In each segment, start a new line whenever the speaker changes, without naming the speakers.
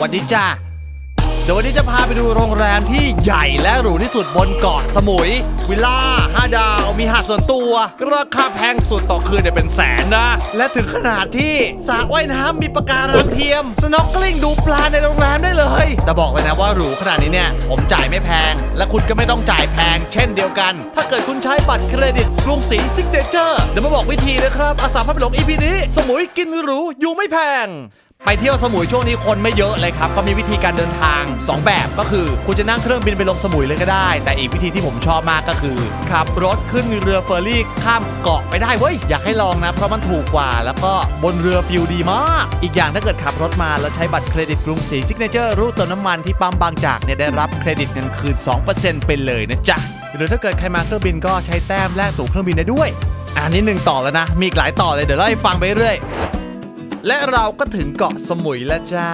วันนี้จ้าเดี๋ยววันนี้จะพาไปดูโรงแรมที่ใหญ่และหรูที่สุดบนเกาะสมุย วิลล่าห้าดาว มีหาดส่วนตัว ราคาแพงสุดต่อคืนเนี่ยเป็นแสนนะ และถึงขนาดที่สระว่ายน้ำมีปะการังเทียม สน็อกเกลิ้งดูปลาในโรงแรมได้เลย แต่บอกเลยนะว่าหรูขนาดนี้เนี่ย ผมจ่ายไม่แพง และคุณก็ไม่ต้องจ่ายแพง เช่นเดียวกัน ถ้าเกิดคุณใช้บัตรเครดิตกรุงศรีซิกเนเจอร์เดี๋ยวมาบอกวิธีนะครับอาสาพาไปหลงอีพีนี้ สมุยกินหรูอยู่ไม่แพง ไปเที่ยวสมุยช่วงนี้คนไม่เยอะเลยครับ ก็มีวิธีการเดินทาง 2 แบบก็คือ คุณจะนั่งเครื่องบินไปลงสมุยเลยก็ได้ แต่อีกวิธีที่ผมชอบมากก็คือขับรถขึ้นเรือเฟอร์รี่ข้ามเกาะไปได้เว้ยอยากให้ลองนะ เพราะมันถูกกว่า แล้วก็บนเรือฟิลดีมาก อีกอย่างถ้าเกิดขับรถมาแล้วใช้บัตรเครดิตกรุงศรีซิกเนเจอร์รูดเติมน้ำมันที่ปั๊มบางจากเนี่ยได้รับเครดิตเงินคืน 2%ไปเลยนะจ๊ะหรือถ้าเกิดใครมาเครื่องบินก็ใช้แต้มแลกตั๋วเครื่องบินได้ด้วย อันนี้หนึ่งต่อแล้วนะมีอีกหลายต่อเลยเดี๋ยวเล่าให้ฟังไปเรื่อย และเราก็ถึงเกาะสมุยแล้วจ้า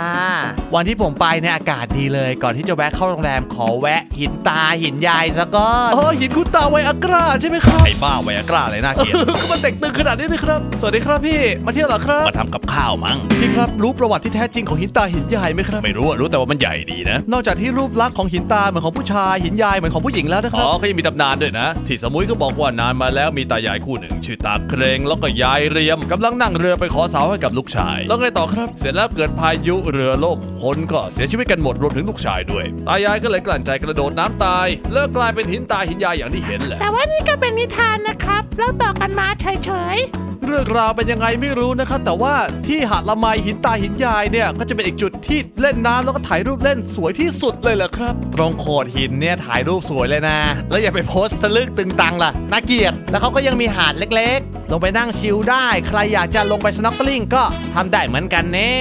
วันที่ผมไปเนี่ยอากาศดีเลย ก่อนที่จะแวะเข้าโรงแรมขอแวะ หินตาหินยายซะก่อนอ๋อหินคุณตาไวอากราใช่ไหมครับ
ไอ้บ้าไวอากร้าเลยน่าเกลียด
ก็มันเด็กตึงขนาดนี้เลยครับ สวัสดีครับพี่ มาเที่ยวเหรอครับ
มาทำกับข้าวมั้ง
พี่ครับรู้ประวัติที่แท้จริงของหินตาหินยายไหมครับ
ไม่รู้อะรู้แต่ว่ามันใหญ่ดีนะ
นอกจากที่รูปลักษณ์ของหินตาเหมือนของผู้ชายหินยายเหมือนของผู้หญิงแล้วนะค
อ๋
รั
อบก็ยังมีตำนานด้วยนะ ที่สมุยก็บอกว่านานมาแล้วมีตายายคู่หนึ่ง ชื่อตาเครงแล้วก็ยายเรียมกำลังนั่งเรือไปขอสาวให้กับลูกชาย แล้วไงต่อครับ เสร็จแล้วเกิดพายุเรือล่มคนก็เสียชีวิตกันหมดรวมถึงลูกชายด้วย ตายายก็เลยกลั่นใจกระโดดน้ำตายเลิกกลายเป็นหินตาหินยายอย่างที่เห็นแหละ
แต่ว่านี่ก็เป็นนิทานนะครับเล่าต่อกันมาเฉย
เรื่องราวเป็นยังไงไม่รู้นะครับ แต่ว่าที่หาดละไมหินตาหินยายเนี่ยก็จะเป็นอีกจุดที่เล่นน้ำแล้วก็ถ่ายรูปเล่นสวยที่สุดเลยแหละครับ ตรงโขดหินเนี่ยถ่ายรูปสวยเลยนะ แล้วอย่าไปโพสต์ทะลึ่งตึงตังล่ะน่าเกลียดแล้วเขาก็ยังมีหาดเล็กๆลงไปนั่งชิลได้ ใครอยากจะลงไปสน็อกเกลิ่งก็ทำได้เหมือนกันเน่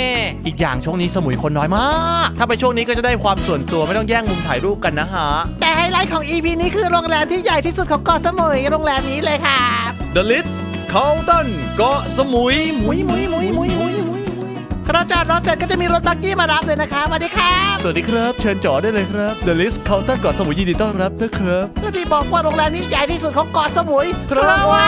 อีกอย่างช่วงนี้สมุยคนน้อยมาก ถ้าไปช่วงนี้ก็จะได้ความส่วนตัวไม่ต้องแย่งมุมถ่ายรูปกันนะฮะ
ๆแต่ไฮไลท์ของ EP นี้คือโรงแรมที่ใหญ่ที่สุดของเกาะสมุยโรงแรมนี้เลยครับ
The Litz Carlton เกาะสมุย
มุยมุยมุยมุยมุยมุยมุยกระจอดรถเสร็จก็จะมีรถบักกี้มารับเลยนะครับสวัสดีครับ
สวัสดีครับ เชิญจอดได้เลยครับ The Litz Carlton เกาะสมุยยินดีต้อนรับนะครับ
ก็ที่บอกว่าโรงแรมนี้ใหญ่ที่สุดของเกาะสมุย
เพราะว่า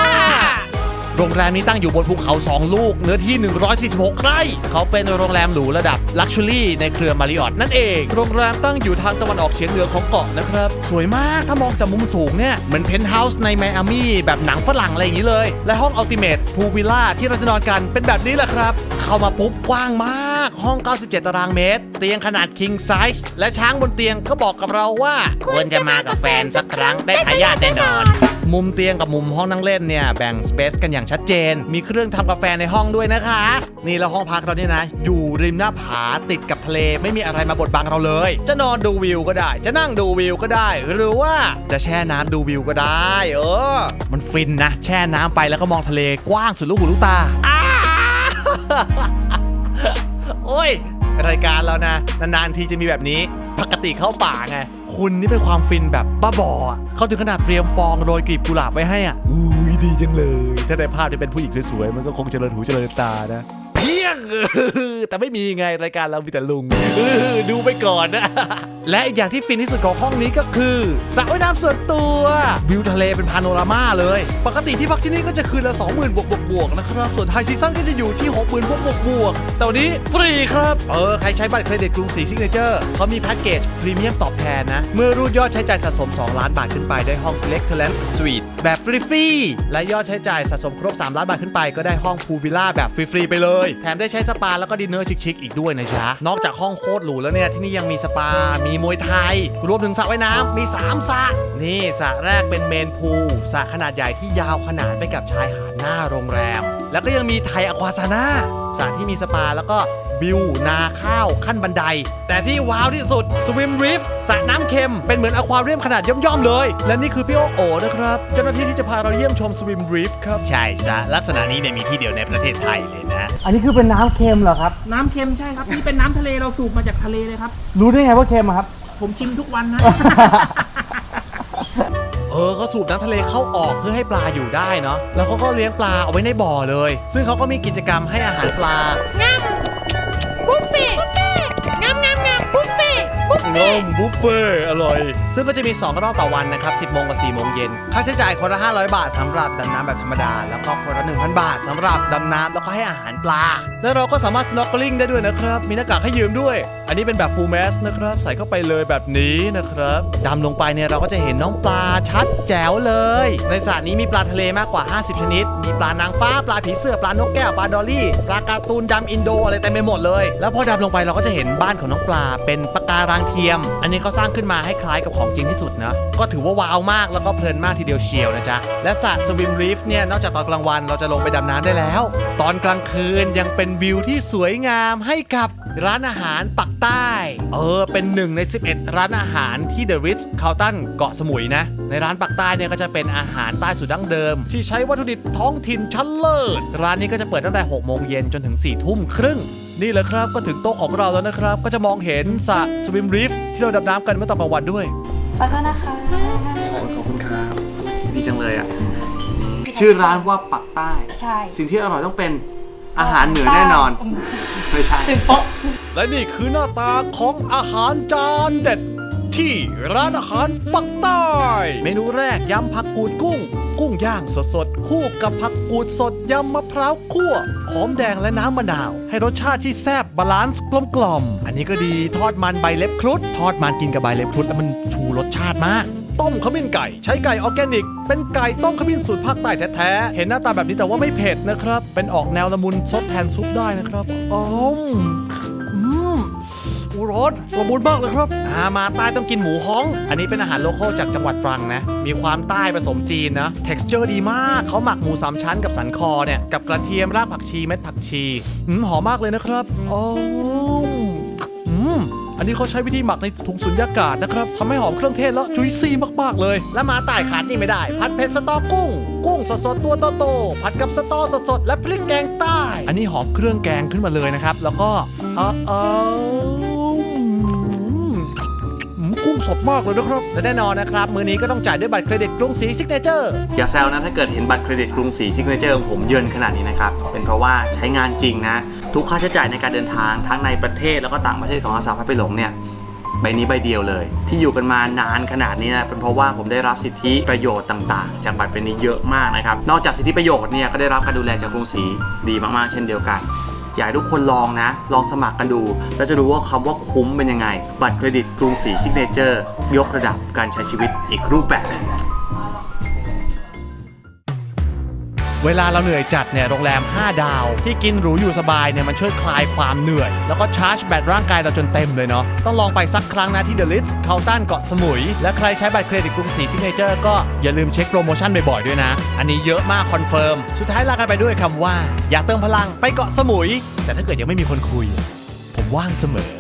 โรงแรมนี้ตั้งอยู่บนภูเขา 2 ลูก เนื้อที่ 146 ไร่ เขาเป็นโรงแรมหรูระดับลักชัวรี่ในเครือมาริออตนั่นเอง โรงแรมตั้งอยู่ทางตะวันออกเฉียงเหนือของเกาะนะครับ สวยมาก ถ้ามองจากมุมสูงเนี่ย เหมือนเพนท์เฮาส์ในไมอามี่แบบหนังฝรั่งอะไรอย่างนี้เลย และห้องอัลติเมทพูลวิลล่าที่เราจะนอนกันเป็นแบบนี้แหละครับ เข้ามาปุ๊บกว้างมาก ห้อง 97 ตารางเมตร เตียงขนาด king size และช้างบนเตียงก็บอกกับเราว่า ควรจะมากับแฟนสักครั้งได้ทายาทแน่นอน มุมเตียงกับมุมห้องนั่งเล่นเนี่ยแบ่งสเปซกันอย่างชัดเจน มีเครื่องทำกาแฟในห้องด้วยนะคะ นี่แล้วห้องพักเราเนี่ยนะ อยู่ริมหน้าผาติดกับทะเลไม่มีอะไรมาบดบังเราเลย จะนอนดูวิวก็ได้ จะนั่งดูวิวก็ได้ หรือว่าจะแช่น้ำดูวิวก็ได้ เออ มันฟินนะ แช่น้ำไปแล้วก็มองทะเลกว้างสุดลูกหูลูกตา โอ้ย รายการเรานะ นานๆทีจะมีแบบนี้ ปกติเข้าป่าไง คุณนี่เป็นความฟินแบบบ้าบอเขาถึงขนาดเตรียมฟองโรยกลีบกุหลาบไว้ให้อะอุ้ยดีจังเลย ถ้าได้ภาพที่เป็นผู้หญิงสวยๆ มันก็คงเจริญหูเจริญตานะ ยงแต่ไม่มีไงรายการเรามีแต่ลุงดูไปก่อนนะ และอีกอย่างที่ฟินที่สุดของห้องนี้ก็คือสระว่ายน้ำส่วนตัววิวทะเลเป็นพาโนรามาเลย ปกติที่พักที่นี่ก็จะคืนละ20,000บวกบวกบวกนะครับส่วนไฮซีซั่นก็จะอยู่ที่60,000บวกบวกบวกแต่วันนี้ฟรีครับเออใครใช้บัตรเครดิตกรุงศรีซิกเนเจอร์เขามีแพ็กเกจพรีเมียมตอบแทนนะ เมื่อรูดยอดใช้จ่ายสะสม 2 ล้านบาทขึ้นไปได้ห้อง Select Talent Suite แบบฟรีๆและยอดใช้จ่ายสะสมครบ 3 ล้านบาทขึ้นไปก็ได้ห้องพูลวิลล่าแบบฟรีๆไปเลยแถมได้ใช้สปาแล้วก็ดินเนอร์ชิคๆอีกด้วยนะจ๊ะนอกจากห้องโคตรหรูแล้วเนี่ยที่นี่ยังมีสปา มีมวยไทย รวมถึงสระว่ายน้ำมี 3สระนี่สระแรกเป็นเมนพูลสระขนาดใหญ่ที่ยาวขนานไปกับชายหาดหน้าโรงแรม แล้วก็ยังมีไทยอควาซาน่า สระที่มีสปาแล้วก็วิวนาข้าวขั้นบันได แต่ที่ว้าวที่สุดสวิมริฟสระน้ำเค็ม เป็นเหมือนอควาเรียมขนาดย่อมๆเลย และนี่คือพี่โอโอนะครับ เจ้าหน้าที่ที่จะพาเราเยี่ยมชมสวิมริฟครับ ใช่ซะลักษณะนี้เนี่ยมีที่เดียวในประเทศไทยเลยนะ
อันนี้คือเป็นน้ำเค็มเหรอครับ
น้ำเค็มใช่ครับ นี่เป็นน้ำทะเลเราสูบมาจากทะเลเลยครับ
รู้ได้ไงว่าเค็มอะครับ
ผมชิมทุกวันนะ
เออเขาสูบน้ำทะเลเข้าออกเพื่อให้ปลาอยู่ได้เนาะแล้วเขาก็เลี้ยงปลาเอาไว้ในบ่อเลย ซึ่งเขาก็มีกิจกรรมให้อาหารปลา
งามบุฟเฟ่มบุฟเฟ่บุฟเฟ่
โอ้
มบุฟเฟ่ต์อร่อย
ซึ่งก็จะมี 2 รอบต่อวันนะครับ 10 โมงกับ4โมงเย็น ค่าใช้จ่ายคนละ 500 บาทสำหรับดำน้ำแบบธรรมดา แล้วก็คนละ 1,000 บาทสำหรับดำน้ำแล้วก็ให้อาหารปลา แล้วเราก็สามารถ snorkeling ได้ด้วยนะครับ มีหน้ากากให้ยืมด้วย อันนี้เป็นแบบ full mask นะครับ ใส่เข้าไปเลยแบบนี้นะครับดำลงไปเนี่ยเราก็จะเห็นน้องปลาชัดแจ๋วเลย ในสระนี้มีปลาทะเลมากกว่า 50 ชนิด มีปลานางฟ้า ปลาผีเสื้อ ปลานกแก้ว ปลาดอลลี่ ปลาการ์ตูนดำอินโดอะไรเต็มไปหมดเลย แล้วพอดำลงไปเราก็จะเห็นบ้านของน้องปลาเป็นปะการังเทียมอันนี้เขาสร้างขึ้นมาให้คล้ายกับของจริงที่สุดนะ ก็ถือว่าว้าวมากแล้วก็เพลินมากทีเดียวเชียวนะจ๊ะ และสระสวิมรีฟเนี่ย นอกจากตอนกลางวันเราจะลงไปดำน้ำได้แล้ว ตอนกลางคืนยังเป็นวิวที่สวยงามให้กับร้านอาหารปักใต้ เออ เป็นหนึ่งใน 11 ร้านอาหารที่เดอะริ t คา l ตันเกาะสมุยนะ ในร้านปักใต้เนี่ยก็จะเป็นอาหารใต้สุดดั้งเดิม ที่ใช้วัตถุดิบท้องถิ่นชั้นเลิศ ร้านนี้ก็จะเปิดตั้งแต่6โมงเย็นจนถึง4ทุ่มครึ่ง นี่แหละครับก็ถึงโต๊ะของเราแล้วนะครับ ก็จะมองเห็นสระสวิมรีฟที่เราดำน้ำกันเมื่อตอนกลางวันด้วย
ขอโทษนะคะ
ขอบคุณครับดีจังเลยอะชื่อร้านว่าปักใต้
ใช่
สิ่งที่อร่อยต้องเป็นอาหารเหนือแน่นอนไม่ใช่
ตื่นโป๊ะ
และนี่คือหน้าตาของอาหารจานเด็ดที่ร้านอาหารปักใต้
เมนูแรกยำผักกูดกุ้ง กุ้งย่างสดๆ คู่กับผักกูดสดยำมะพร้าวคั่วหอมแดงและน้ำมะนาว ให้รสชาติที่แซ่บบาลานซ์กลมกล่อม อันนี้ก็ดีทอดมันใบเล็บครุฑทอดมันกินกับใบเล็บครุฑแล้วมันชูรสชาติมาก
ต้มขมิ้นไก่ ใช้ไก่ออร์แกนิก เป็นไก่ต้มขมิ้นสูตรภาคใต้แท้ๆ เห็นหน้าตาแบบนี้แต่ว่าไม่เผ็ดนะครับ เป็นออกแนวละมุนซดแทนซุปได้นะครับ อ๋อม อ้ร้อนละมุนมากเลยครับ
อามาใต้ต้องกินหมูฮ้อง อันนี้เป็นอาหารโลคอลจากจังหวัดตรังนะ มีความใต้ผสมจีนนะ texture ดีมาก เขาหมักหมูสามชั้นกับสันคอเนี่ย กับกระเทียมรากผักชีเม็ดผักชีอืมหอมมากเลยนะครับอ๋ออืมอันนี้เขาใช้วิธีหมักในถุงสุญญากาศนะครับทำให้หอมเครื่องเทศแล้วจุยซี่มาก ๆ เลย และมาใต้ขาดนี่ไม่ได้ ผัดเผ็ดสตอกุ้ง กุ้งสดๆตัวโตๆผัดกับสตอสดๆและพริกแกงใต้ อันนี้หอมเครื่องแกงขึ้นมาเลยนะครับ แล้วก็เออเออ
อืมกุ้ง สดมากเลยนะครับ
และแน่นอนนะครับ มือนี้ก็ต้องจ่ายด้วยบัตรเครดิตกรุงศรีซิกเนเจอร์อย่าแซวนะถ้าเกิดเห็นบัตรเครดิตกรุงศรีซิกเนเจอร์ของผมเยินขนาดนี้นะครับ เป็นเพราะว่าใช้งานจริงนะ ทุกค่าใช้จ่ายในการเดินทางทั้งในประเทศแล้วก็ต่างประเทศของอาสาพัฒน์ไปหลงเนี่ยใบนี้ใบเดียวเลย ที่อยู่กันมานานขนาดนี้นะเป็นเพราะว่าผมได้รับสิทธิประโยชน์ต่างๆ จากบัตรใบนี้เยอะมากนะครับนอกจากสิทธิประโยชน์เนี่ยก็ได้รับการดูแลจากกรุงศรีดีมากๆ เช่นเดียวกัน อยากให้ทุกคนลองนะ ลองสมัครกันดู แล้วจะรู้ว่าคำว่าคุ้มเป็นยังไง บัตรเครดิตกรุงศรีซิกเนเจอร์ยกระดับการใช้ชีวิตอีกรูปแบบนึง เวลาเราเหนื่อยจัดเนี่ยโรงแรม 5 ดาว ที่กินหรูอยู่สบายเนี่ยมันช่วยคลายความเหนื่อย แล้วก็ชาร์จแบตร่างกายเราจนเต็มเลยเนาะต้องลองไปสักครั้งนะที่ The Ritz เคาตันเกาะสมุย และใครใช้บัตรเครดิตกรุงศรีซิกเนเจอร์ก็อย่าลืมเช็คโปรโมชั่นบ่อยๆด้วยนะ อันนี้เยอะมากคอนเฟิร์มสุดท้ายลากันไปด้วยคำว่า อยากเติมพลังไปเกาะสมุย แต่ถ้าเกิดยังไม่มีคนคุย ผมว่างเสมอ